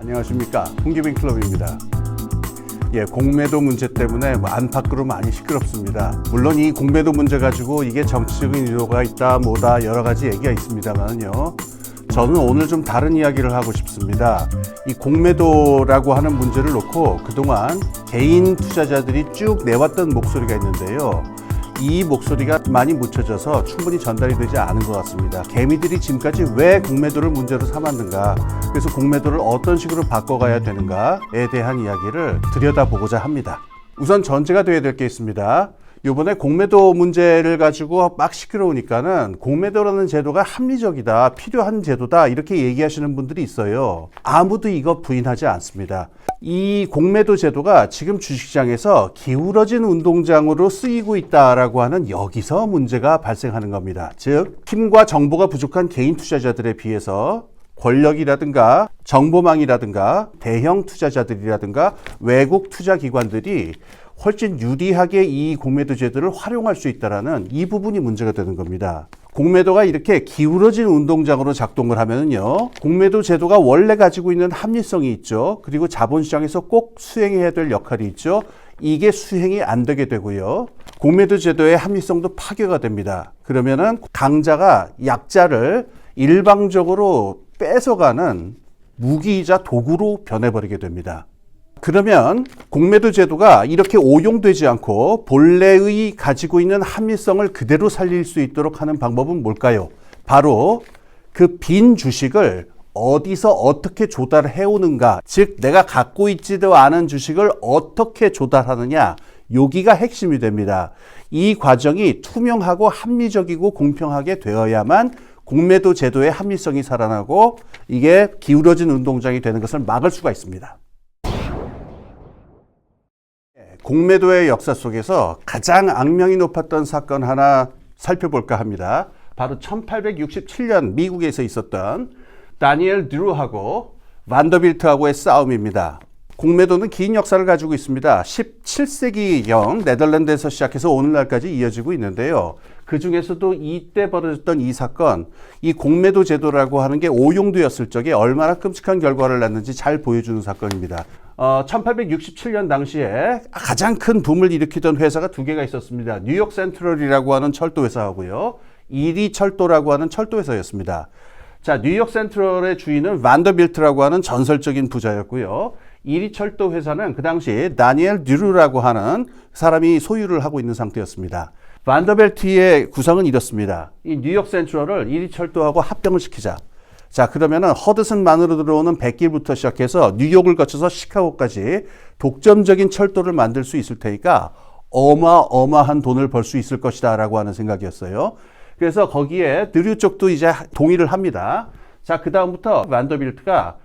안녕하십니까 홍기빈 클럽입니다. 예, 공매도 문제 때문에 뭐 안팎으로 많이 시끄럽습니다. 물론 이 공매도 문제 가지고 이게 정치적인 의도가 있다 뭐다 여러 가지 얘기가 있습니다만요. 저는 오늘 좀 다른 이야기를 하고 싶습니다. 이 공매도라고 하는 문제를 놓고 그동안 개인 투자자들이 쭉 내왔던 목소리가 있는데요. 이 목소리가 많이 묻혀져서 충분히 전달이 되지 않은 것 같습니다. 개미들이 지금까지 왜 공매도를 문제로 삼았는가, 그래서 공매도를 어떤 식으로 바꿔가야 되는가에 대한 이야기를 들여다보고자 합니다. 우선 전제가 되어야 될 게 있습니다. 이번에 공매도 문제를 가지고 막 시끄러우니까는 공매도라는 제도가 합리적이다, 필요한 제도다, 이렇게 얘기하시는 분들이 있어요. 아무도 이거 부인하지 않습니다. 이 공매도 제도가 지금 주식시장에서 기울어진 운동장으로 쓰이고 있다라고 하는 여기서 문제가 발생하는 겁니다. 즉, 힘과 정보가 부족한 개인 투자자들에 비해서 권력이라든가 정보망이라든가 대형 투자자들이라든가 외국 투자 기관들이 훨씬 유리하게 이 공매도 제도를 활용할 수 있다라는 이 부분이 문제가 되는 겁니다. 공매도가 이렇게 기울어진 운동장으로 작동을 하면은요, 공매도 제도가 원래 가지고 있는 합리성이 있죠. 그리고 자본시장에서 꼭 수행해야 될 역할이 있죠. 이게 수행이 안 되게 되고요. 공매도 제도의 합리성도 파괴가 됩니다. 그러면은 강자가 약자를 일방적으로 뺏어가는 무기이자 도구로 변해버리게 됩니다. 그러면 공매도 제도가 이렇게 오용되지 않고 본래의 가지고 있는 합리성을 그대로 살릴 수 있도록 하는 방법은 뭘까요? 바로 그 빈 주식을 어디서 어떻게 조달해 오는가, 즉 내가 갖고 있지도 않은 주식을 어떻게 조달하느냐, 여기가 핵심이 됩니다. 이 과정이 투명하고 합리적이고 공평하게 되어야만 공매도 제도의 합리성이 살아나고 이게 기울어진 운동장이 되는 것을 막을 수가 있습니다. 공매도의 역사 속에서 가장 악명이 높았던 사건 하나 살펴볼까 합니다. 바로 1867년 미국에서 있었던 다니엘 드루하고 반더빌트하고의 싸움입니다. 공매도는 긴 역사를 가지고 있습니다. 17세기경 네덜란드에서 시작해서 오늘날까지 이어지고 있는데요. 그 중에서도 이때 벌어졌던 이 사건, 이 공매도 제도라고 하는 게 오용되었을 적에 얼마나 끔찍한 결과를 낳는지 잘 보여주는 사건입니다. 어, 1867년 당시에 가장 큰 붐을 일으키던 회사가 두 개가 있었습니다. 뉴욕 센트럴이라고 하는 철도 회사하고요. 이리 철도라고 하는 철도 회사였습니다. 자, 뉴욕 센트럴의 주인은 반더빌트라고 하는 전설적인 부자였고요. 이리 철도 회사는 그 당시 다니엘 듀르라고 하는 사람이 소유를 하고 있는 상태였습니다. 반더벨트의 구성은 이렇습니다. 이 뉴욕 센트럴을 이리 철도하고 합병을 시키자. 자, 그러면은 허드슨만으로 들어오는 백길부터 시작해서 뉴욕을 거쳐서 시카고까지 독점적인 철도를 만들 수 있을 테니까 어마어마한 돈을 벌 수 있을 것이다 라고 하는 생각이었어요. 그래서 거기에 드류 쪽도 이제 동의를 합니다. 자, 그 다음부터 반더빌트가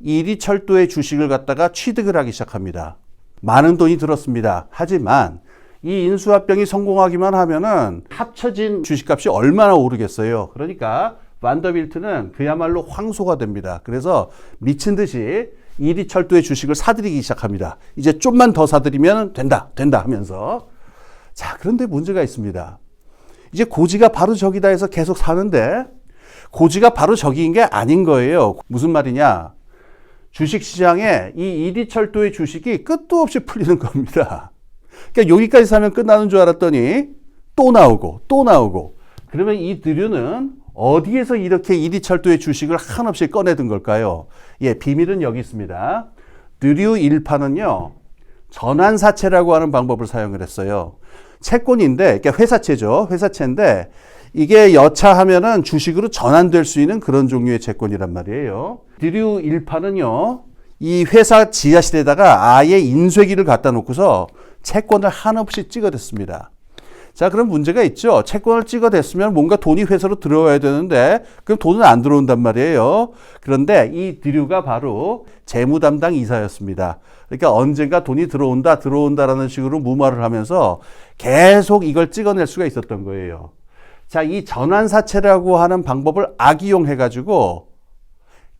이리 철도의 주식을 갖다가 취득을 하기 시작합니다. 많은 돈이 들었습니다. 하지만 이 인수합병이 성공하기만 하면은 합쳐진 주식값이 얼마나 오르겠어요. 그러니까 반더빌트는 그야말로 황소가 됩니다. 그래서 미친 듯이 이리 철도의 주식을 사들이기 시작합니다. 이제 좀만 더 사들이면 된다, 된다 하면서. 자, 그런데 문제가 있습니다. 이제 고지가 바로 저기다 해서 계속 사는데 고지가 바로 저기인 게 아닌 거예요. 무슨 말이냐? 주식 시장에 이 이리 철도의 주식이 끝도 없이 풀리는 겁니다. 그러니까 여기까지 사면 끝나는 줄 알았더니 또 나오고 또 나오고 그러면 이 드류는 어디에서 이렇게 이리철도의 주식을 한없이 꺼내든 걸까요? 예, 비밀은 여기 있습니다. 드류 1파는요, 전환사채라고 하는 방법을 사용을 했어요. 채권인데, 그러니까 회사채죠. 회사채인데, 이게 여차하면은 주식으로 전환될 수 있는 그런 종류의 채권이란 말이에요. 드류 1파는요, 이 회사 지하실에다가 아예 인쇄기를 갖다 놓고서 채권을 한없이 찍어댔습니다. 자, 그럼 문제가 있죠. 채권을 찍어댔으면 뭔가 돈이 회사로 들어와야 되는데, 그럼 돈은 안 들어온단 말이에요. 그런데 이 드류가 바로 재무 담당 이사였습니다. 그러니까 언젠가 돈이 들어온다, 들어온다라는 식으로 무마를 하면서 계속 이걸 찍어낼 수가 있었던 거예요. 자, 이 전환사채라고 하는 방법을 악이용해가지고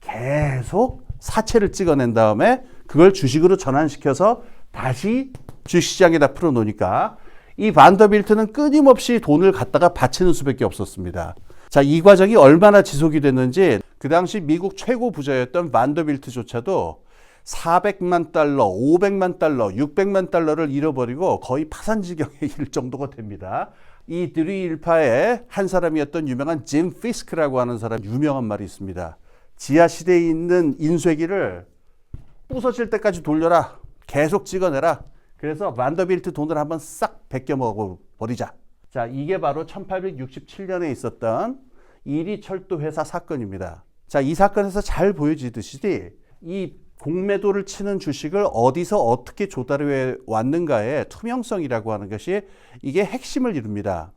계속 사채를 찍어낸 다음에 그걸 주식으로 전환시켜서 다시 주식시장에다 풀어놓으니까 이 반더빌트는 끊임없이 돈을 갖다가 바치는 수밖에 없었습니다. 자, 이 과정이 얼마나 지속이 됐는지 그 당시 미국 최고 부자였던 반더빌트조차도 400만 달러, 500만 달러, 600만 달러를 잃어버리고 거의 파산 지경에 이를 정도가 됩니다. 이 드리 일파의 한 사람이었던 유명한 짐 피스크라고 하는 사람 유명한 말이 있습니다. 지하 시대에 있는 인쇄기를 부서질 때까지 돌려라. 계속 찍어내라. 그래서 반더빌트 돈을 한번 싹 베껴 먹어 버리자. 자, 이게 바로 1867년에 있었던 이리 철도 회사 사건입니다. 자, 이 사건에서 잘 보여지듯이 이 공매도를 치는 주식을 어디서 어떻게 조달해 왔는가의 투명성이라고 하는 것이 이게 핵심을 이룹니다.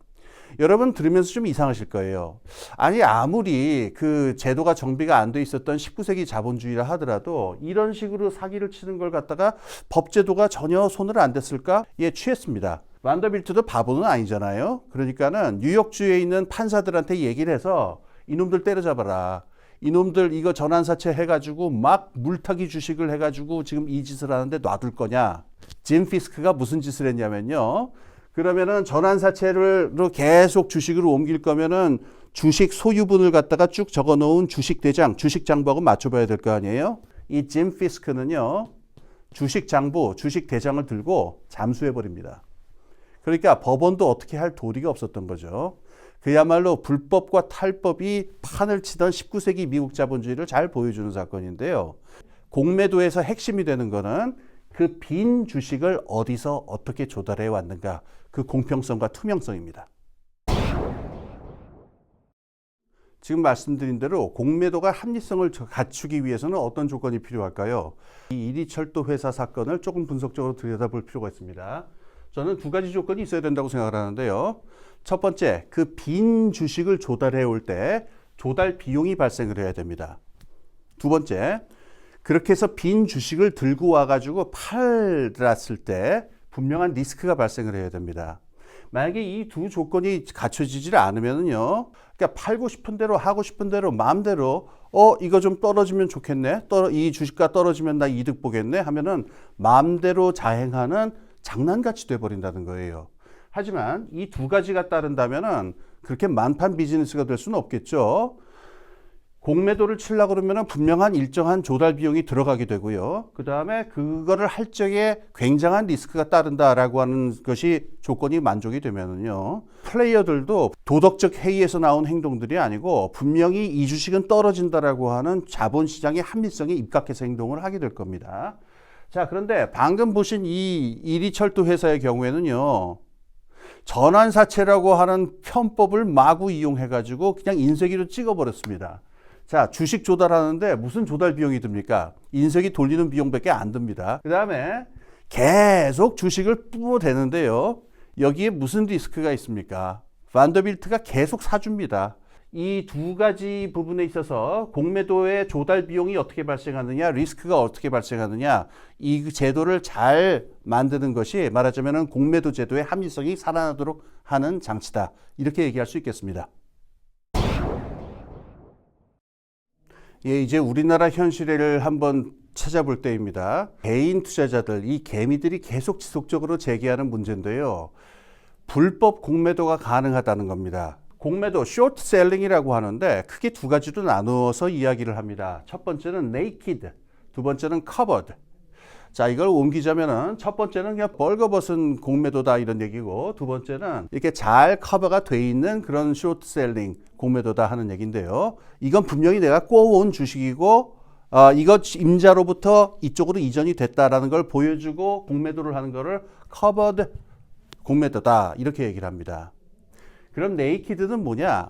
여러분 들으면서 좀 이상하실 거예요. 아니 아무리 그 제도가 정비가 안 돼 있었던 19세기 자본주의라 하더라도 이런 식으로 사기를 치는 걸 갖다가 법제도가 전혀 손을 안 댔을까? 예, 취했습니다. vanderbilt도 바보는 아니잖아요. 그러니까는 뉴욕주에 있는 판사들한테 얘기를 해서 이놈들 때려잡아라. 이놈들 이거 전환사채 해가지고 막 물타기 주식을 해가지고 지금 이 짓을 하는데 놔둘 거냐? 짐 피스크가 무슨 짓을 했냐면요. 그러면은 전환사채로 계속 주식으로 옮길 거면은 주식 소유분을 갖다가 쭉 적어 놓은 주식 대장, 주식 장부하고 맞춰봐야 될 거 아니에요? 이 짐 피스크는요, 주식 장부, 주식 대장을 들고 잠수해 버립니다. 그러니까 법원도 어떻게 할 도리가 없었던 거죠. 그야말로 불법과 탈법이 판을 치던 19세기 미국 자본주의를 잘 보여주는 사건인데요. 공매도에서 핵심이 되는 거는 그 빈 주식을 어디서 어떻게 조달해 왔는가 그 공평성과 투명성입니다. 지금 말씀드린 대로 공매도가 합리성을 갖추기 위해서는 어떤 조건이 필요할까요? 이 이리 철도 회사 사건을 조금 분석적으로 들여다볼 필요가 있습니다. 저는 두 가지 조건이 있어야 된다고 생각을 하는데요. 첫 번째, 그 빈 주식을 조달해 올 때 조달 비용이 발생을 해야 됩니다. 두 번째, 그렇게 해서 빈 주식을 들고 와가지고 팔았을 때 분명한 리스크가 발생을 해야 됩니다. 만약에 이 두 조건이 갖춰지질 않으면요. 그러니까 팔고 싶은 대로 하고 싶은 대로 마음대로 어 이거 좀 떨어지면 좋겠네. 떨어 이 주식가 떨어지면 나 이득 보겠네 하면은 마음대로 자행하는 장난같이 돼 버린다는 거예요. 하지만 이 두 가지가 따른다면은 그렇게 만판 비즈니스가 될 수는 없겠죠. 공매도를 치려고 그러면 분명한 일정한 조달 비용이 들어가게 되고요. 그 다음에 그거를 할 적에 굉장한 리스크가 따른다라고 하는 것이 조건이 만족이 되면은요. 플레이어들도 도덕적 회의에서 나온 행동들이 아니고 분명히 이 주식은 떨어진다라고 하는 자본시장의 합리성에 입각해서 행동을 하게 될 겁니다. 자, 그런데 방금 보신 이 이리철도 회사의 경우에는요. 전환사채라고 하는 편법을 마구 이용해가지고 그냥 인쇄기로 찍어버렸습니다. 자, 주식 조달하는데 무슨 조달 비용이 듭니까? 인쇄기 돌리는 비용밖에 안 듭니다. 그 다음에 계속 주식을 뿜어대는데요. 여기에 무슨 리스크가 있습니까? 반더빌트가 계속 사줍니다. 이 두 가지 부분에 있어서 공매도의 조달 비용이 어떻게 발생하느냐, 리스크가 어떻게 발생하느냐, 이 제도를 잘 만드는 것이 말하자면 공매도 제도의 합리성이 살아나도록 하는 장치다. 이렇게 얘기할 수 있겠습니다. 예, 이제 우리나라 현실을 한번 찾아볼 때입니다. 개인 투자자들, 이 개미들이 계속 지속적으로 제기하는 문제인데요. 불법 공매도가 가능하다는 겁니다. 공매도 쇼트 셀링이라고 하는데 크게 두 가지로 나누어서 이야기를 합니다. 첫 번째는 naked, 두 번째는 covered. 자, 이걸 옮기자면은 첫 번째는 그냥 벌거벗은 공매도다 이런 얘기고 두 번째는 이렇게 잘 커버가 돼 있는 그런 쇼트 셀링 공매도다 하는 얘기인데요. 이건 분명히 내가 꼬아온 주식이고 어, 이거 임자로부터 이쪽으로 이전이 됐다라는 걸 보여주고 공매도를 하는 거를 커버드 공매도다 이렇게 얘기를 합니다. 그럼 네이키드는 뭐냐?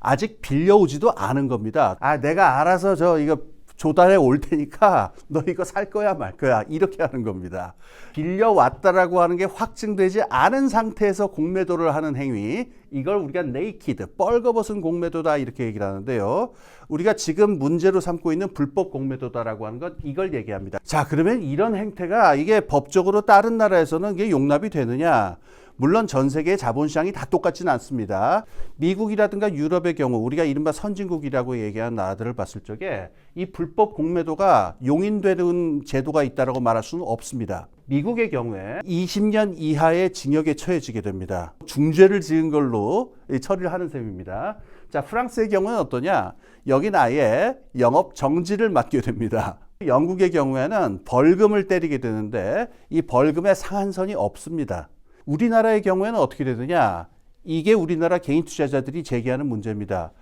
아직 빌려오지도 않은 겁니다. 아, 내가 알아서 저 이거 조달해 올 테니까 너 이거 살 거야 말 거야 이렇게 하는 겁니다. 빌려왔다라고 하는 게 확증되지 않은 상태에서 공매도를 하는 행위 이걸 우리가 네이키드 뻘거벗은 공매도다 이렇게 얘기를 하는데요. 우리가 지금 문제로 삼고 있는 불법 공매도다라고 하는 것 이걸 얘기합니다. 자 그러면 이런 행태가 이게 법적으로 다른 나라에서는 이게 용납이 되느냐? 물론 전 세계의 자본시장이 다 똑같지는 않습니다. 미국이라든가 유럽의 경우 우리가 이른바 선진국이라고 얘기하는 나라들을 봤을 적에 이 불법 공매도가 용인되는 제도가 있다라고 말할 수는 없습니다. 미국의 경우에 20년 이하의 징역에 처해지게 됩니다. 중죄를 지은 걸로 처리를 하는 셈입니다. 자, 프랑스의 경우는 어떠냐? 여긴 아예 영업 정지를 맞게 됩니다. 영국의 경우에는 벌금을 때리게 되는데 이 벌금의 상한선이 없습니다. 우리나라의 경우에는 어떻게 되느냐? 이게 우리나라 개인 투자자들이 제기하는 문제입니다.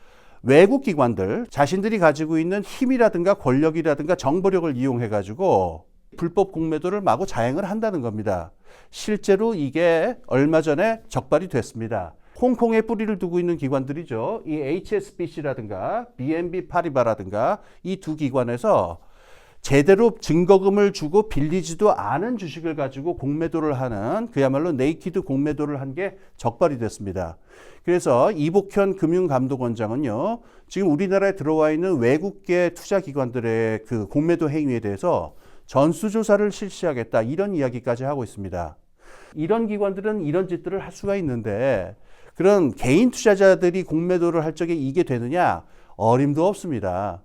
외국 기관들 자신들이 가지고 있는 힘이라든가 권력이라든가 정보력을 이용해 가지고 불법 공매도를 마구 자행을 한다는 겁니다. 실제로 이게 얼마 전에 적발이 됐습니다. 홍콩에 뿌리를 두고 있는 기관들이죠. 이 HSBC라든가 BNB 파리바라든가 이 두 기관에서 제대로 증거금을 주고 빌리지도 않은 주식을 가지고 공매도를 하는 그야말로 네이키드 공매도를 한 게 적발이 됐습니다. 그래서 이복현 금융감독원장은요, 지금 우리나라에 들어와 있는 외국계 투자기관들의 그 공매도 행위에 대해서 전수조사를 실시하겠다 이런 이야기까지 하고 있습니다. 이런 기관들은 이런 짓들을 할 수가 있는데 그런 개인 투자자들이 공매도를 할 적에 이게 되느냐 어림도 없습니다.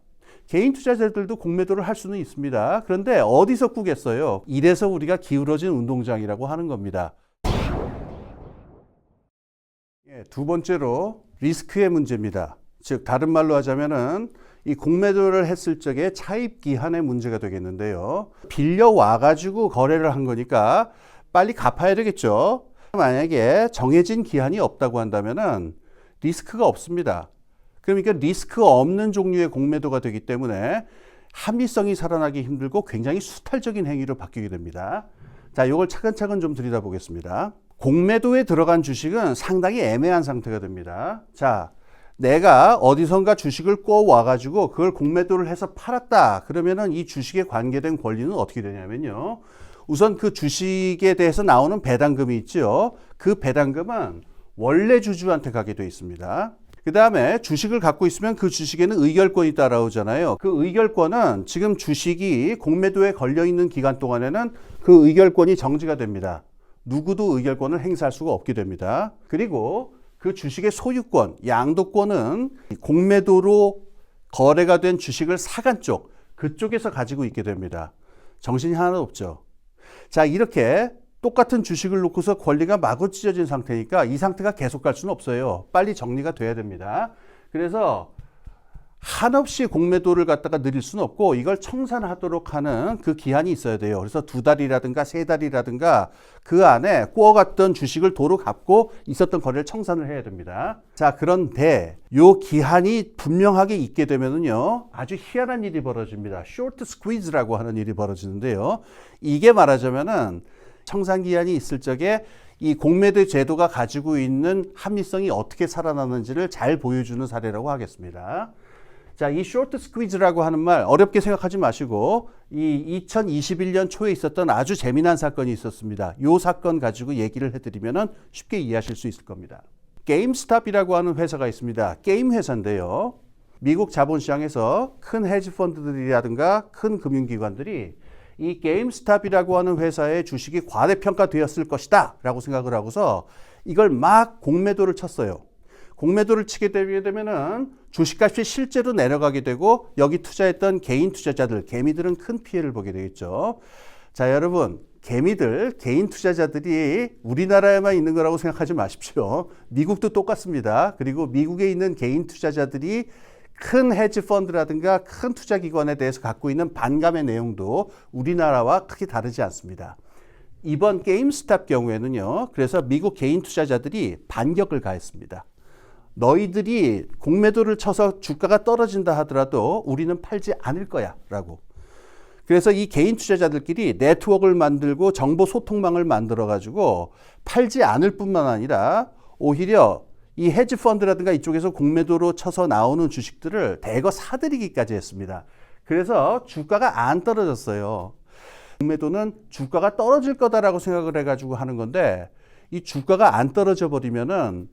개인 투자자들도 공매도를 할 수는 있습니다. 그런데 어디서 꾸겠어요? 이래서 우리가 기울어진 운동장이라고 하는 겁니다. 예, 두 번째로 리스크의 문제입니다. 즉 다른 말로 하자면은 이 공매도를 했을 적에 차입 기한의 문제가 되겠는데요. 빌려 와 가지고 거래를 한 거니까 빨리 갚아야 되겠죠. 만약에 정해진 기한이 없다고 한다면은 리스크가 없습니다. 그러니까 리스크 없는 종류의 공매도가 되기 때문에 합리성이 살아나기 힘들고 굉장히 수탈적인 행위로 바뀌게 됩니다. 자, 이걸 차근차근 좀 들여다보겠습니다. 공매도에 들어간 주식은 상당히 애매한 상태가 됩니다. 자, 내가 어디선가 주식을 꼬 와가지고 그걸 공매도를 해서 팔았다. 그러면은 이 주식에 관계된 권리는 어떻게 되냐면요. 우선 그 주식에 대해서 나오는 배당금이 있죠. 그 배당금은 원래 주주한테 가게 돼 있습니다. 그 다음에 주식을 갖고 있으면 그 주식에는 의결권이 따라오잖아요. 그 의결권은 지금 주식이 공매도에 걸려 있는 기간 동안에는 그 의결권이 정지가 됩니다. 누구도 의결권을 행사할 수가 없게 됩니다. 그리고 그 주식의 소유권, 양도권은 공매도로 거래가 된 주식을 사간 쪽, 그쪽에서 가지고 있게 됩니다. 정신이 하나도 없죠. 자, 이렇게 똑같은 주식을 놓고서 권리가 마구 찢어진 상태니까 이 상태가 계속 갈 수는 없어요. 빨리 정리가 돼야 됩니다. 그래서 한없이 공매도를 갖다가 늘릴 수는 없고 이걸 청산하도록 하는 그 기한이 있어야 돼요. 그래서 두 달이라든가 세 달이라든가 그 안에 꾸어갔던 주식을 도로 갚고 있었던 거래를 청산을 해야 됩니다. 자, 그런데 요 기한이 분명하게 있게 되면은요 아주 희한한 일이 벌어집니다. 쇼트 스퀴즈라고 하는 일이 벌어지는데요. 이게 말하자면은 청산 기한이 있을 적에 이 공매도 제도가 가지고 있는 합리성이 어떻게 살아나는지를 잘 보여주는 사례라고 하겠습니다. 자, 이 쇼트 스퀴즈라고 하는 말 어렵게 생각하지 마시고 이 2021년 초에 있었던 아주 재미난 사건이 있었습니다. 이 사건 가지고 얘기를 해드리면 쉽게 이해하실 수 있을 겁니다. 게임스탑이라고 하는 회사가 있습니다. 게임 회사인데요. 미국 자본시장에서 큰 헤지펀드들이라든가 큰 금융기관들이 이 게임스탑이라고 하는 회사의 주식이 과대평가되었을 것이다 라고 생각을 하고서 이걸 막 공매도를 쳤어요. 공매도를 치게 되면은 주식값이 실제로 내려가게 되고 여기 투자했던 개인 투자자들, 개미들은 큰 피해를 보게 되겠죠. 자, 여러분, 개미들, 개인 투자자들이 우리나라에만 있는 거라고 생각하지 마십시오. 미국도 똑같습니다. 그리고 미국에 있는 개인 투자자들이 큰 헤지 펀드라든가 큰 투자 기관에 대해서 갖고 있는 반감의 내용도 우리나라와 크게 다르지 않습니다. 이번 게임스탑 경우에는요. 그래서 미국 개인 투자자들이 반격을 가했습니다. 너희들이 공매도를 쳐서 주가가 떨어진다 하더라도 우리는 팔지 않을 거야 라고. 그래서 이 개인 투자자들끼리 네트워크를 만들고 정보 소통망을 만들어 가지고 팔지 않을 뿐만 아니라 오히려 이 헤지 펀드라든가 이쪽에서 공매도로 쳐서 나오는 주식들을 대거 사들이기까지 했습니다. 그래서 주가가 안 떨어졌어요. 공매도는 주가가 떨어질 거다라고 생각을 해가지고 하는 건데 이 주가가 안 떨어져 버리면은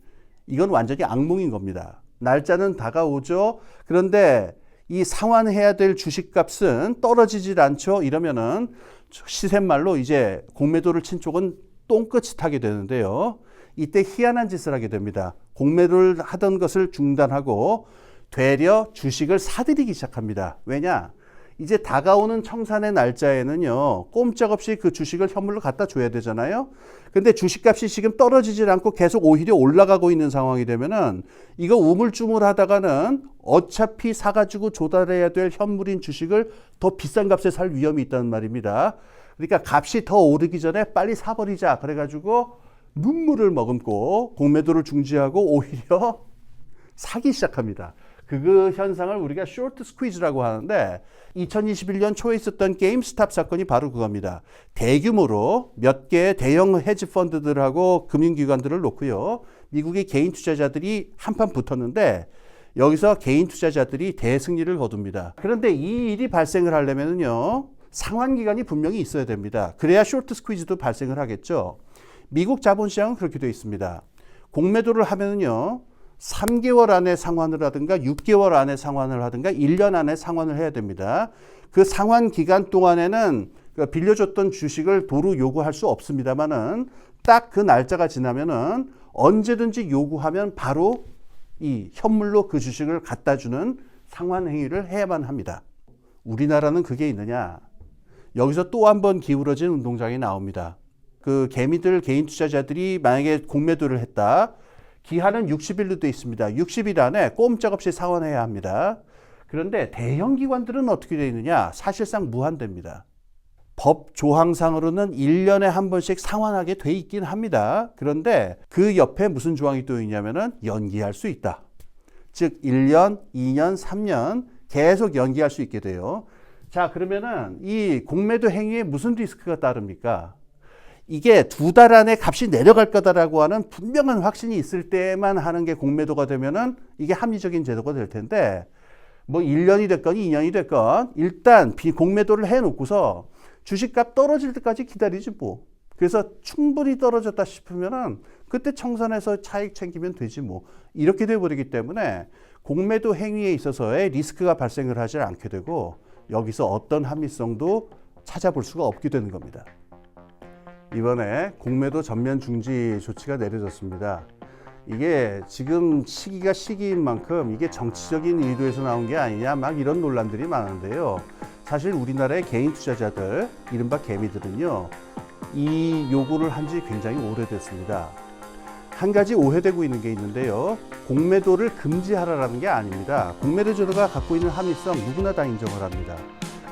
이건 완전히 악몽인 겁니다. 날짜는 다가오죠. 그런데 이 상환해야 될 주식값은 떨어지질 않죠. 이러면은 시샘말로 이제 공매도를 친 쪽은 똥끝이 타게 되는데요. 이때 희한한 짓을 하게 됩니다. 공매도를 하던 것을 중단하고 되려 주식을 사들이기 시작합니다. 왜냐? 이제 다가오는 청산의 날짜에는요, 꼼짝없이 그 주식을 현물로 갖다 줘야 되잖아요. 근데 주식값이 지금 떨어지질 않고 계속 오히려 올라가고 있는 상황이 되면은 이거 우물쭈물 하다가는 어차피 사가지고 조달해야 될 현물인 주식을 더 비싼 값에 살 위험이 있다는 말입니다. 그러니까 값이 더 오르기 전에 빨리 사버리자. 그래가지고 눈물을 머금고 공매도를 중지하고 오히려 사기 시작합니다. 그 현상을 우리가 쇼트 스퀴즈라고 하는데 2021년 초에 있었던 게임스탑 사건이 바로 그겁니다. 대규모로 몇 개의 대형 헤지 펀드들하고 금융기관들을 놓고요. 미국의 개인 투자자들이 한판 붙었는데 여기서 개인 투자자들이 대승리를 거둡니다. 그런데 이 일이 발생을 하려면요. 상환 기간이 분명히 있어야 됩니다. 그래야 쇼트 스퀴즈도 발생을 하겠죠. 미국 자본시장은 그렇게 되어 있습니다. 공매도를 하면은요. 3개월 안에 상환을 하든가 6개월 안에 상환을 하든가 1년 안에 상환을 해야 됩니다. 그 상환 기간 동안에는 그 빌려줬던 주식을 도로 요구할 수 없습니다만은 딱 그 날짜가 지나면은 언제든지 요구하면 바로 이 현물로 그 주식을 갖다 주는 상환 행위를 해야만 합니다. 우리나라는 그게 있느냐? 여기서 또 한 번 기울어진 운동장이 나옵니다. 그 개미들 개인 투자자들이 만약에 공매도를 했다. 기한은 60일로 돼 있습니다. 60일 안에 꼼짝없이 상환해야 합니다. 그런데 대형 기관들은 어떻게 되어 있느냐? 사실상 무한대입니다. 법 조항상으로는 1년에 한 번씩 상환하게 돼 있긴 합니다. 그런데 그 옆에 무슨 조항이 또 있냐면은 연기할 수 있다. 즉 1년, 2년, 3년 계속 연기할 수 있게 돼요. 자, 그러면은 이 공매도 행위에 무슨 리스크가 따릅니까? 이게 두 달 안에 값이 내려갈 거다라고 하는 분명한 확신이 있을 때만 하는 게 공매도가 되면은 이게 합리적인 제도가 될 텐데 뭐 1년이 됐건 2년이 됐건 일단 비공매도를 해 놓고서 주식값 떨어질 때까지 기다리지 뭐. 그래서 충분히 떨어졌다 싶으면은 그때 청산해서 차익 챙기면 되지 뭐. 이렇게 돼 버리기 때문에 공매도 행위에 있어서의 리스크가 발생을 하지 않게 되고 여기서 어떤 합리성도 찾아볼 수가 없게 되는 겁니다. 이번에 공매도 전면 중지 조치가 내려졌습니다. 이게 지금 시기가 시기인 만큼 이게 정치적인 의도에서 나온 게 아니냐 막 이런 논란들이 많은데요. 사실 우리나라의 개인 투자자들, 이른바 개미들은요, 이 요구를 한 지 굉장히 오래됐습니다. 한 가지 오해되고 있는 게 있는데요. 공매도를 금지하라라는 게 아닙니다. 공매도 제도가 갖고 있는 합리성 누구나 다 인정을 합니다.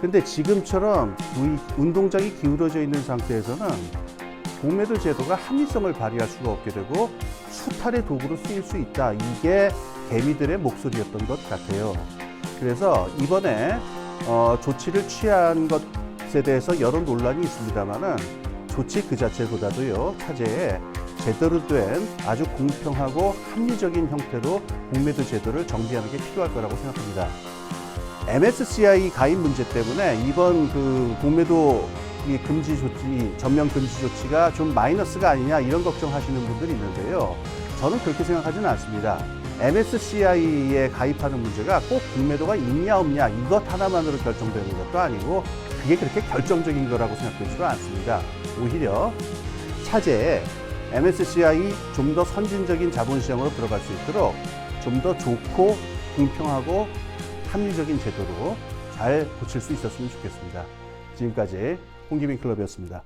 근데 지금처럼 이 운동장이 기울어져 있는 상태에서는 공매도 제도가 합리성을 발휘할 수가 없게 되고 수탈의 도구로 쓰일 수 있다. 이게 개미들의 목소리였던 것 같아요. 그래서 이번에 어, 조치를 취한 것에 대해서 여러 논란이 있습니다만은 조치 그 자체보다도요 차제에 제대로 된 아주 공평하고 합리적인 형태로 공매도 제도를 정비하는 게 필요할 거라고 생각합니다. MSCI 가입 문제 때문에 이번 그 공매도 이 금지 조치, 전면 금지 조치가 좀 마이너스가 아니냐 이런 걱정하시는 분들이 있는데요. 저는 그렇게 생각하지는 않습니다. MSCI에 가입하는 문제가 꼭 공매도가 있냐 없냐 이것 하나만으로 결정되는 것도 아니고 그게 그렇게 결정적인 거라고 생각되지도 않습니다. 오히려 차제에 MSCI 좀 더 선진적인 자본시장으로 들어갈 수 있도록 좀 더 좋고 공평하고 합리적인 제도로 잘 고칠 수 있었으면 좋겠습니다. 지금까지 홍기빈 클럽이었습니다.